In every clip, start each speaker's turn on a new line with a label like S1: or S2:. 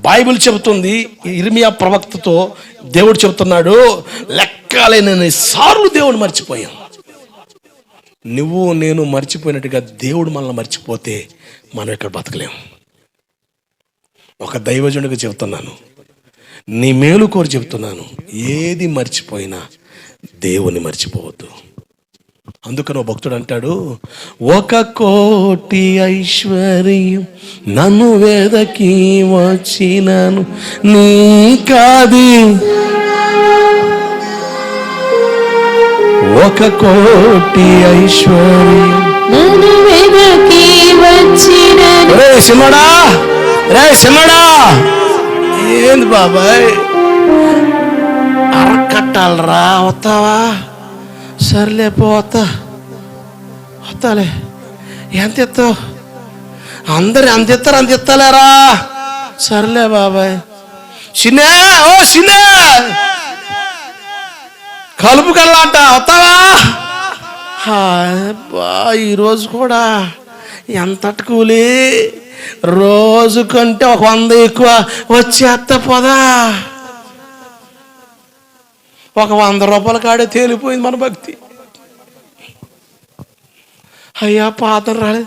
S1: Bible చెబుతుంది ఇర్మియా ప్రవక్తతో దేవుడు చెబుతున్నాడు లెక్కలేనని సార్లు దేవుడు మర్చిపోయాం. నువ్వు నేను మర్చిపోయినట్టుగా దేవుడు మనల్ని మర్చిపోతే మనం ఇక్కడ బతకలేం. ఒక దైవజనుడికి చెబుతున్నాను నీ మేలు కోరి చెబుతున్నాను ఏది మర్చిపోయినా దేవుని మర్చిపోవద్దు. అందుకని ఓ భక్తుడు అంటాడు ఒక కోటి ఐశ్వర్యం నన్ను వేదకి వచ్చినాను నీ కాది. ఒక కోటి ఐశ్వర్యం
S2: నన్ను వెదకి వచ్చిన
S1: రే సిమ్మడా రే సిమ్మడా ఏంది బాబాయ్? అరకట్టాలరా వస్తావా? సర్లే పోతా వస్తాలే ఎంత ఎత్తావు అందరు ఎంత ఎత్తారు అంత ఎత్తలేరా సర్లే బాబాయ్. చిన్నే ఓ చిన్నే. కలుపు కల్లాంట వస్తావా బా ఈరోజు కూడా ఎంతటి కూలి? రోజు కంటే ఒక వంద ఎక్కువ వచ్చేస్తా పోదా? ఒక వంద రూపాయల కాడే తేలిపోయింది మన భక్తి. అయ్యా పాత్ర రాలేదు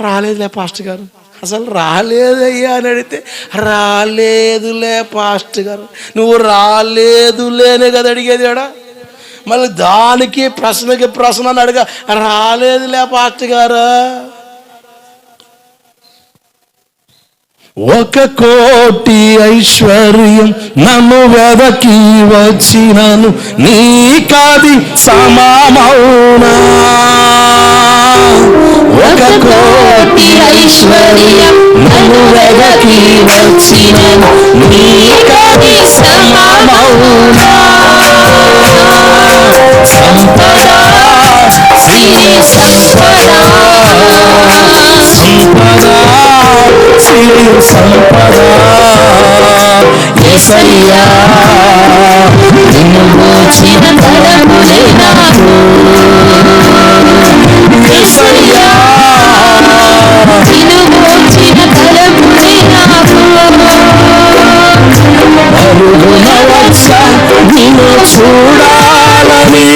S1: రాలేదులే పాస్టర్ గారు. అసలు రాలేదయ్యా అని అడిగితే రాలేదులే పాస్టర్ గారు. నువ్వు రాలేదులేనే కదా అడిగేది ఆడ. మళ్ళీ దానికి ప్రశ్నకి ప్రశ్న అని అడగ రాలేదులే పాస్టర్ గారు. ఒక కోటి ఐశ్వర్యం నన్ను వెదకి వచ్చినను. నీ కాది సమామౌనా. ఒక కోటి ఐశ్వర్యం నన్ను వెదకి వచ్చినను. నీ కాది సమామౌనా. సంపద సిరి సంపద. సంపద. సంపద యేసయ్యా నిన్ను మోచిన తలములే నాకు. యేసయ్యా
S2: నిన్ను మోచిన తలములే నాకు.
S1: అరుగున వచ్చ నిన్ను చూడాలని.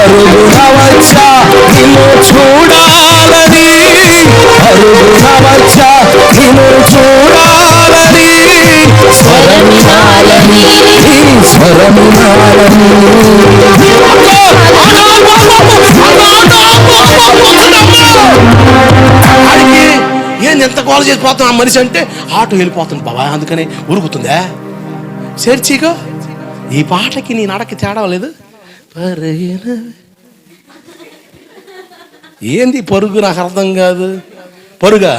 S1: అరుగున వచ్చ నిన్ను చూడాలని. అరుగున వచ్చ నిన్ను చూడాలని. స్వరమునాలని నీ స్వరమునాలని. ఆడికి ఏంది ఎంత గోల చేసిపోతాం ఆ మనిషి అంటే ఆటో వెళ్ళిపోతుంది బాబా అందుకనే ఉరుకుతుందా? చేర్చిగో ఈ పాటకి నీ నడకి తేడా లేదు? పరుగున ఏంది పరుగు? నాకు అర్థం కాదు. పరుగా?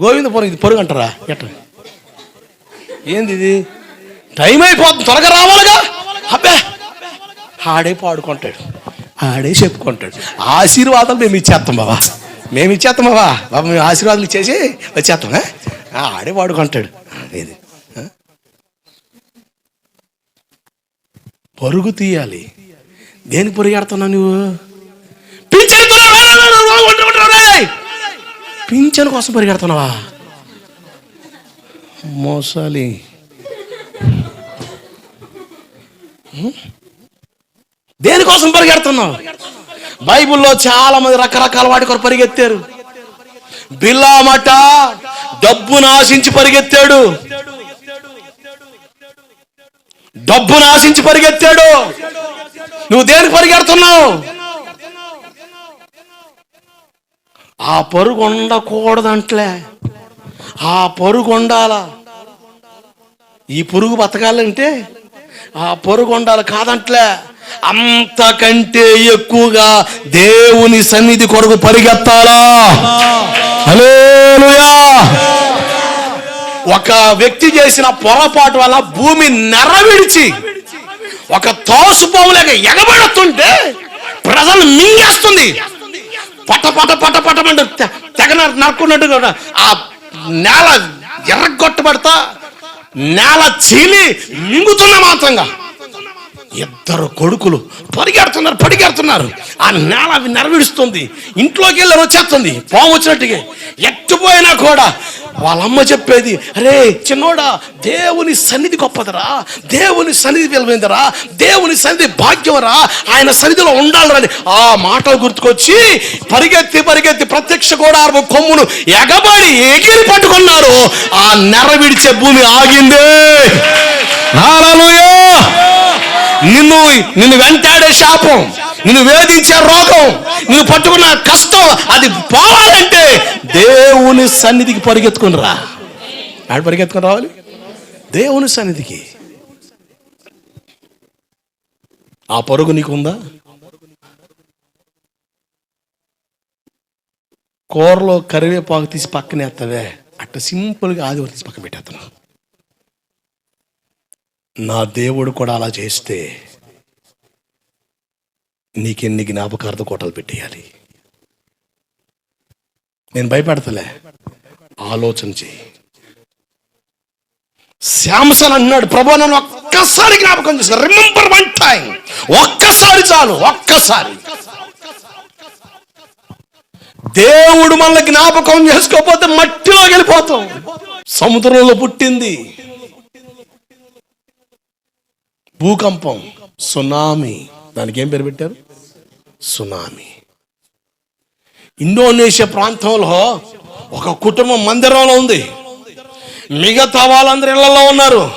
S1: గోవింద పరుగు ఇది పరుగు అంటారా? ఎట్ట? ఏంది ఇది? టైం అయిపోతుంది త్వరగా రావాలిగా? అబ్బే! ఆడే పాడుకుంటాడు ఆడే చెప్పుకుంటాడు. ఆశీర్వాదాలు మేము ఇచ్చేస్తాం బాబా మేము ఇచ్చేస్తాం బాబా బాబా మేము ఆశీర్వాదాలు ఇచ్చేసి వచ్చేస్తాం ఆడే పాడుకుంటాడు. ఇది ఆ? పరుగు తీయాలి. దేనికి పరిగెడుతున్నావు నువ్వు? పింఛను పింఛను కోసం పరిగెడుతున్నావా మోసాలి. దేనికోసం పరిగెడుతున్నావు బైబిల్లో చాలా మంది రకరకాల వాటి కొరకు పరిగెత్తారు బిల్లామట డబ్బును ఆశించి పరిగెత్తాడు డబ్బును ఆశించి పరిగెత్తాడు. నువ్వు దేనికి పరిగెడుతున్నావు? ఆ పరుగు ఉండకూడదంట్లే. ఆ పరుగు ఉండాలా? ఈ పురుగు బతకాలంటే ఆ పరుగు ఉండాలి కాదంట్లే. అంతకంటే ఎక్కువగా దేవుని సన్నిధి కొరకు పరిగెత్తాలా? హలో ఒక వ్యక్తి చేసిన పొరపాటు వల్ల భూమి నెరవిడిచి ఒక తోసుపోవులేక ఎగబడుతుంటే ప్రజలు మింగేస్తుంది. పట పట పట పటమంటే తె- తెగ నరుకున్నట్టుగా ఆ నేల ఎర్రగొట్టబడతా నేల చీలి మింగుతున్న మాత్రంగా ఇద్దరు కొడుకులు పరిగెడుతున్నారు పరిగెడుతున్నారు. ఆ నేల అవి నెరవేరుస్తుంది ఇంట్లోకి వెళ్ళి వచ్చేస్తుంది పాము వచ్చినట్టుగా ఎట్టుపోయినా కూడా వాళ్ళమ్మ చెప్పేది అరే చిన్నోడా దేవుని సన్నిధి గొప్పదరా దేవుని సన్నిధి విలువైందిరా దేవుని సన్నిధి భాగ్యమరా ఆయన సన్నిధిలో ఉండాలని ఆ మాటలు గుర్తుకొచ్చి పరిగెత్తి పరిగెత్తి ప్రత్యక్ష గోడారము కొమ్మును ఎగబడి ఎగిరి పట్టుకున్నారు. ఆ నెర విడిచే భూమి ఆగిందే. నిన్ను నిన్ను వెంటాడే శాపం నిన్ను వేధించే రోగం నిన్ను పట్టుకున్న కష్టం అది పోవాలంటే దేవుని సన్నిధికి పరిగెత్తుకుని రా ఆడ పరిగెత్తుకుని రావాలి. దేవుని సన్నిధికి. ఆ పరుగు నీకుందా? కూరలో కరివేపాకు తీసి పక్కన వేస్తావే అట్ట సింపుల్గా ఆదివారం తీసి పక్కన పెట్టేస్తున్నాను నా దేవుడు కూడా అలా చేస్తే నీకెన్ని జ్ఞాపకార్థ కోటలు పెట్టేయాలి? నేను భయపెడతలే. ఆలోచన చేయి. శాంసన్ అన్నాడు ప్రభు నన్ను ఒక్కసారి జ్ఞాపకం చేసి రిమెంబర్ వన్ టైం ఒక్కసారి చాలు ఒక్కసారి. దేవుడు మనల్ని జ్ఞాపకం చేసుకోకపోతే మట్టిలో వెళ్ళిపోతాం. సముద్రంలో పుట్టింది. భూకంపం సునామీ. దానికి ఏం పేరు పెట్టారు? సునామీ. ఇండోనేషియా ప్రాంతంలో ఒక కుటుంబం మందిరంలో ఉంది. మిగతా వాళ్ళందరూ ఇళ్ళలో ఉన్నారు.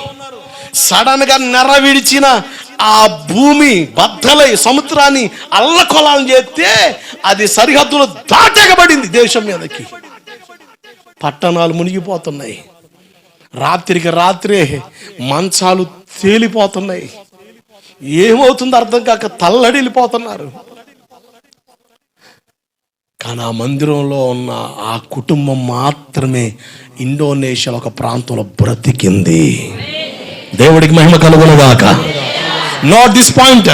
S1: సడన్గా నెర విడిచిన ఆ భూమి బద్దలై సముద్రాన్ని అల్లకొలాలను చేస్తే అది సరిహద్దులు దాటగబడింది దేశం మీదకి. పట్టణాలు మునిగిపోతున్నాయి. రాత్రికి రాత్రే మంచాలు తేలిపోతున్నాయి. ఏమవుతుందో అర్థం కాక తల్లడిల్లిపోతున్నారు. కానీ ఆ మందిరంలో ఉన్న ఆ కుటుంబం మాత్రమే ఇండోనేషియాలో ఒక ప్రాంతంలో బ్రతికింది. దేవుడికి మహిమ కలుగునుగాక నాట్ దిస్ పాయింట్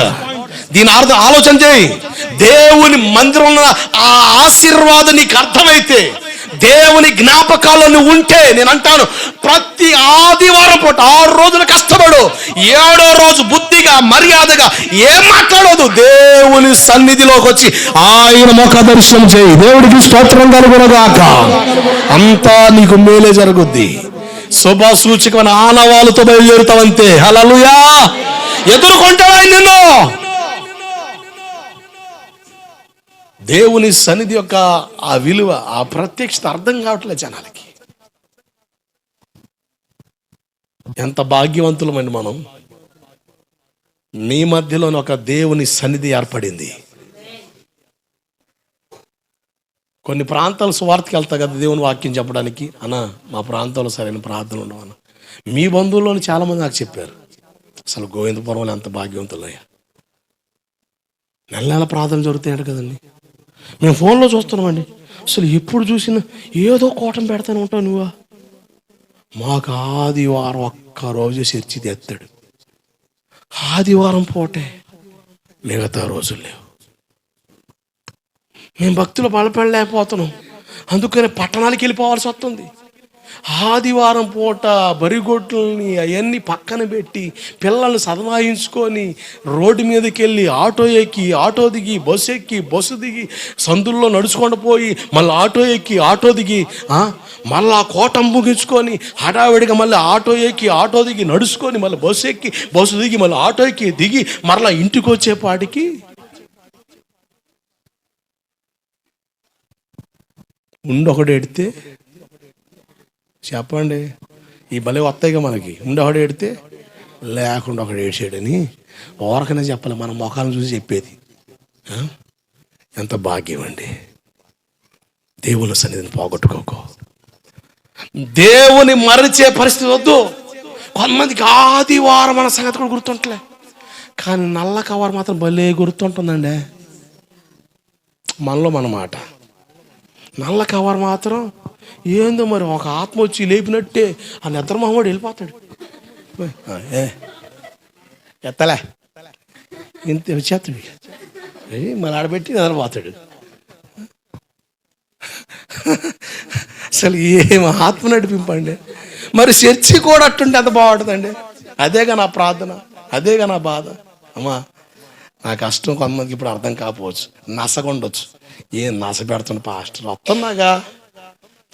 S1: దీని అర్థం ఆలోచన చేయి. దేవుని మందిరంలో ఆ ఆశీర్వాదం నీకు అర్థమైతే దేవుని జ్ఞాపకాలను నువ్వు ఉంటే నేను అంటాను ప్రతి ఆదివారం పూట ఆరు రోజులు కష్టపడు ఏడో రోజు బుద్ధిగా మర్యాదగా ఏం మాట్లాడదు దేవుని సన్నిధిలోకి వచ్చి ఆయన ముఖ దర్శనం చేయి. దేవుడికి స్తోత్రం కలుగునగాక. అంతా నీకు మేలే జరుగుద్ది. శుభ సూచకమైన ఆనవాళ్ళతో బయలుదేరుతావంతే. హలలుయా ఎదుర్కొంటావా నిన్ను? దేవుని సన్నిధి యొక్క ఆ విలువ ఆ ప్రత్యక్షత అర్థం కావట్లేదు జనాలకి. ఎంత భాగ్యవంతులమండి మనం. మీ మధ్యలోని ఒక దేవుని సన్నిధి ఏర్పడింది. కొన్ని ప్రాంతాలు సువార్తకి వెళ్తా కదా దేవుని వాక్యం చెప్పడానికి. అన్న మా ప్రాంతంలో సరైన ప్రార్థనలు ఉండవు అన్న. మీ బంధువుల్లోని చాలామంది నాకు చెప్పారు. అసలు గోవిందపురంలో ఎంత భాగ్యవంతులయ్యా. నెల నెల ప్రార్థనలు జరుగుతాయంట కదండి. మేము ఫోన్లో చూస్తున్నామండి. అసలు ఎప్పుడు చూసినా ఏదో కోటం పెడతానే ఉంటావు నువ్వా. మాకు ఆదివారం ఒక్క రోజు చర్చి తెస్తాడు ఆదివారం పోటే మిగతా రోజులు లేవు. మేము భక్తులు బలపడలేకపోతున్నాం. అందుకని పట్టణాలకు వెళ్ళిపోవాల్సి వస్తుంది. ఆదివారం పూట బరిగొడ్లని అవన్నీ పక్కన పెట్టి పిల్లల్ని సదమాయించుకొని రోడ్డు మీదకి వెళ్ళి ఆటో ఎక్కి ఆటో దిగి బస్సు ఎక్కి బస్సు దిగి సందుల్లో నడుచుకొని పోయి మళ్ళీ ఆటో ఎక్కి ఆటో దిగి మళ్ళీ ఆ కోట ముగించుకొని హడావిడిగా మళ్ళీ ఆటో ఎక్కి ఆటో దిగి నడుచుకొని మళ్ళీ బస్సు ఎక్కి బస్సు దిగి మళ్ళీ ఆటో ఎక్కి దిగి మరలా ఇంటికి వచ్చేపాటికి ఉండొకడు ఎడితే చెప్పండి. ఈ భలే వస్తాయిగా మనకి. ఉండొకడు ఏడితే లేకుండా ఒకడు ఏడ్చాడని ఓరకనే చెప్పాలి. మన మొఖాలను చూసి చెప్పేది. ఎంత భాగ్యం అండి. దేవుని సన్నిధిని పోగొట్టుకోకు. దేవుని మరిచే పరిస్థితి వద్దు. కొంతమందికి ఆదివారం మన సంగతి కూడా గుర్తుంటలే. కానీ నల్ల కవర్ మాత్రం భలే గుర్తుంటుందండి. మనలో మన మాట. నల్ల కవర్ మాత్రం ఏందో మరి ఒక ఆత్మ వచ్చి లేపినట్టే ఆ నిద్ర మహమ్మడు వెళ్ళిపోతాడు ఎత్తలే. ఇంత వచ్చేస్తాడు ఏ ఆడబెట్టి నిద్రపోతాడు అసలు ఏం ఆత్మ నడిపింపండి? మరి చర్చి కూడా అట్టుంటే ఎంత బాగుంటుందండి? అదేగా నా ప్రార్థన అదేగా నా బాధ. అమ్మా నా కష్టం కొంతమందికి ఇప్పుడు అర్థం కాకపోవచ్చు నసగుండొచ్చు. ఏం నస పెడుతున్న పాస్టర్? వస్తున్నాగా.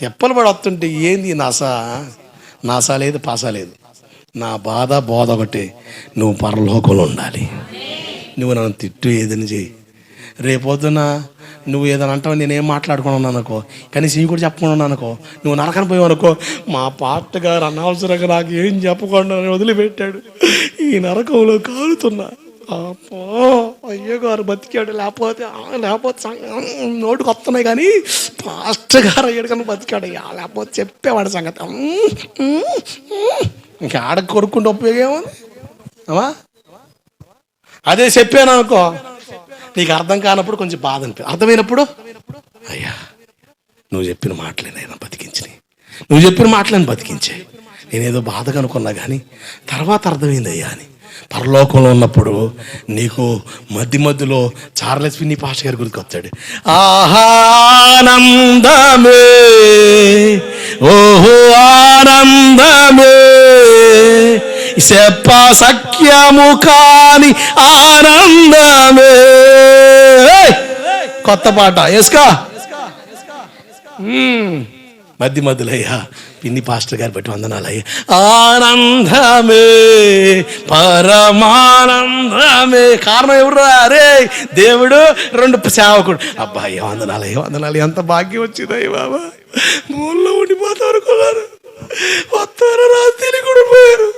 S1: తెప్పలు పడి వస్తుంటే ఏంది నాసా? నాసా లేదు పాసా లేదు. నా బాధ బోధ ఒకటి నువ్వు పరలోకంలో ఉండాలి. నువ్వు నన్ను తిట్టు ఏదని చేయి రేపొద్దున నువ్వు ఏదైనా అంటావు నేనేం మాట్లాడుకున్నాను అనుకో కానీ సీ కూడా చెప్పకుండా అనుకో నువ్వు నరకని పోయావు అనుకో మా పాట గారు అనవసరంగా నాకు ఏం చెప్పకుండా వదిలిపెట్టాడు. ఈ నరకంలో కాలుతున్నా. అప్పో అయ్యో గారు బతికాడు లేకపోతే లేకపోతే సం- నోటికి వస్తున్నాయి కానీ ఫాస్ట్ గారు అయ్యాడు కానీ బతికాడు అయ్యా లేకపోతే చెప్పేవాడు సంగతి. ఇంకా ఆడ కొడుకుంటే ఉపయోగం ఏముంది? అమ్మా? అదే చెప్పాను అనుకో. నీకు అర్థం కానప్పుడు కొంచెం బాధ అనిపి అర్థమైనప్పుడు? అయ్యా నువ్వు చెప్పిన మాటలే నేను బతికించినాయి నువ్వు చెప్పిన మాటలను బతికించే. నేనేదో బాధగా అనుకున్నా కానీ తర్వాత అర్థమైంది అయ్యా అని. పరలోకంలో ఉన్నప్పుడు నీకు మధ్య మధ్యలో చార్లెస్ విన్ని పాష గారి గురికి వస్తాడు. ఆహానందమే ఓహో ఆనందమే చెప్ప సఖ్యము కాని ఆనందమే! కొత్త పాట ఎస్కా మధ్య మధ్యలో అయ్యా పిన్ని పాస్టర్ గారు బట్టి వందనాలు అయ్యా ఆనందమే పరమానందమే. కారణం ఎవరురా అరే దేవుడు రెండు సేవకుడు. అబ్బాయి అయ్యా వందనాలు అయ్యా వందనాలు ఎంత భాగ్యం వచ్చిందయ్య బాబా. మూలలో ఉండిపోతారు అనుకున్నారు వస్తారు రాత్రి తెలియకుండా పోయారు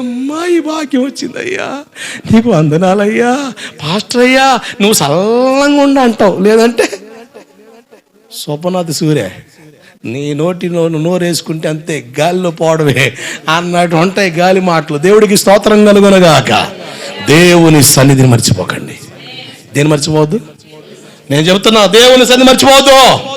S1: అమ్మాయి భాగ్యం వచ్చిందయ్యా నీకు వందనాలయ్యా. పాస్టర్ అయ్యా నువ్వు సల్లంగా ఉండ అంటావు లేదంటే సోపనాథ్ సూర్య. నీ నోటిలో నోరేసుకుంటే అంతే గాలిలో పోవడమే. అన్నట్టు ఉంటాయి గాలి మాటలు. దేవుడికి స్తోత్రం కలుగునగాక. దేవుని సన్నిధిని మర్చిపోకండి. దేని మర్చిపోవద్దు? నేను చెబుతున్నా దేవుని సన్నిధి మర్చిపోవద్దు.